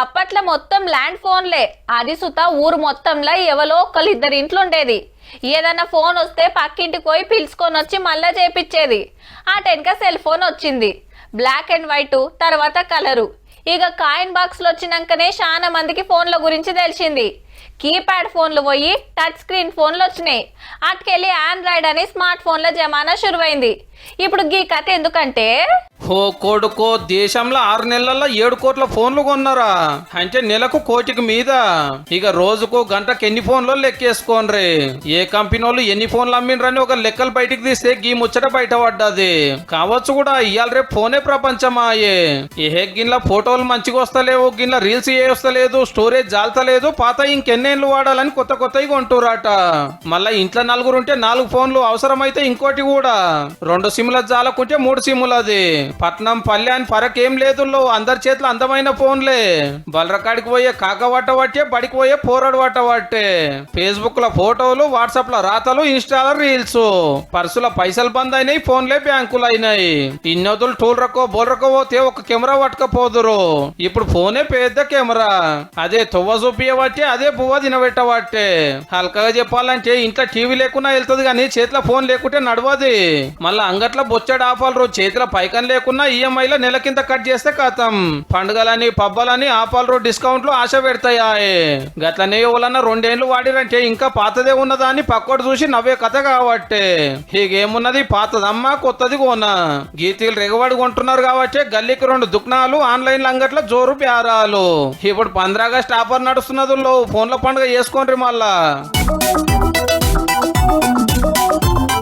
అప్పట్లో మొత్తం ల్యాండ్ ఫోన్లే. అది సుత ఊరు మొత్తంలో ఎవరో ఒకళ్ళు ఇద్దరు ఇంట్లో ఉండేది ఏదన్నా ఫోన్ వస్తే పక్కింటికి పోయి పిలుచుకొని వచ్చి మళ్ళా చేపించేది ఆ టెన్క సెల్ ఫోన్ వచ్చింది. బ్లాక్ అండ్ వైట్ తర్వాత కలరు. ఇక కాయిన్ బాక్స్లు వచ్చినాకనే చాలా మందికి ఫోన్ల గురించి తెలిసింది. కీప్యాడ్ ఫోన్లు పోయి టచ్ స్క్రీన్ ఫోన్లు వచ్చినాయి. అటుకెళ్ళి ఆండ్రాయిడ్ అని స్మార్ట్ ఫోన్ల జమానా షురువైంది. ఇప్పుడు గీ కథ ఎందుకంటే ఓ కొడుకో దేశంలో ఆరు నెలల్లో ఏడు కోట్ల ఫోన్లు కొన్నారా? అంటే నెలకు కోటికి మీద. ఇక రోజుకు గంటకు ఎన్ని ఫోన్లు లెక్కేసుకోనరే? ఏ కంపెనీ వాళ్ళు ఎన్ని ఫోన్లు అమ్మిండ్రని ఒక లెక్కలు బయటికి తీస్తే గీ ముచ్చట బయట పడ్డది. కావచ్చు కూడా ఇవాళ రేపు ఫోనే ప్రపంచమాయే. ఏ గిన్నెల ఫోటోలు మంచిగా వస్తలేవు గిన్నెల రీల్స్ ఏ వస్తలేదు స్టోరేజ్ జాలతలేదు పాత ఇంకెన్నేళ్ళు వాడాలని కొత్త కొత్తవి కొంటురాట. మళ్ళా ఇంట్లో నలుగురు ఉంటే నాలుగు ఫోన్లు అవసరమైతే ఇంకోటి కూడా. రెండు సిమ్ల జాలకుంటే మూడు సిమ్లు అది పట్నం పల్లె అని ఫరక్ ఏం లేదు లో. అందరి చేతిలో అందమైన ఫోన్లే. బలరకాడికి పోయే కాక వట్ట వట్టే బడికి పోయే పోరాడు వట్ట వట్టే ఫేస్బుక్లో ఫోటోలు వాట్సాప్లో రాతలు ఇన్స్టాలో రీల్స్. పర్సుల పైసలు బంద్ అయినాయి ఫోన్లే బ్యాంకులు అయినాయి ఇన్నోదులు టూల్ రకో బోల్ రకో పోతే ఒక కెమెరా పట్టకపోదురు. ఇప్పుడు ఫోనే పెద్ద కెమెరా. అదే తువ్వ చూపియబట్టే అదే బువ్వ తినబెట్టబట్టే హల్కగా చెప్పాలంటే ఇంట్లో టీవీ లేకుండా వెళ్తుంది కానీ చేతిలో ఫోన్ లేకుంటే నడవది. మళ్ళీ అంగట్లో బొచ్చడు ఆపాలరు చేతిలో పైకం లేకున్నా ఈఎంఐలో నెల కింద కట్ చేస్తే కథం పండుగలని పబ్బలని ఆపాలరు డిస్కౌంట్లు ఆశ పెడతాయా గట్లనే ఎవరన్నా రెండేళ్ళు వాడిరంటే ఇంకా పాతదే ఉన్నదా అని పక్కోటి చూసి నవ్వే కథ కాబట్టే హీగేమున్నది పాతదమ్మా కొత్తది కోనా గీతీలు రెగవాడి కొంటున్నారు కాబట్టి గల్లీకి రెండు దుకాణాలు ఆన్లైన్ అంగట్ల జోరు ప్యారాలు. ఇప్పుడు పంద్రాగస్ట్ ఆఫర్ నడుస్తున్నది ఫోన్ల పండుగ చేసుకోండి మళ్ళా.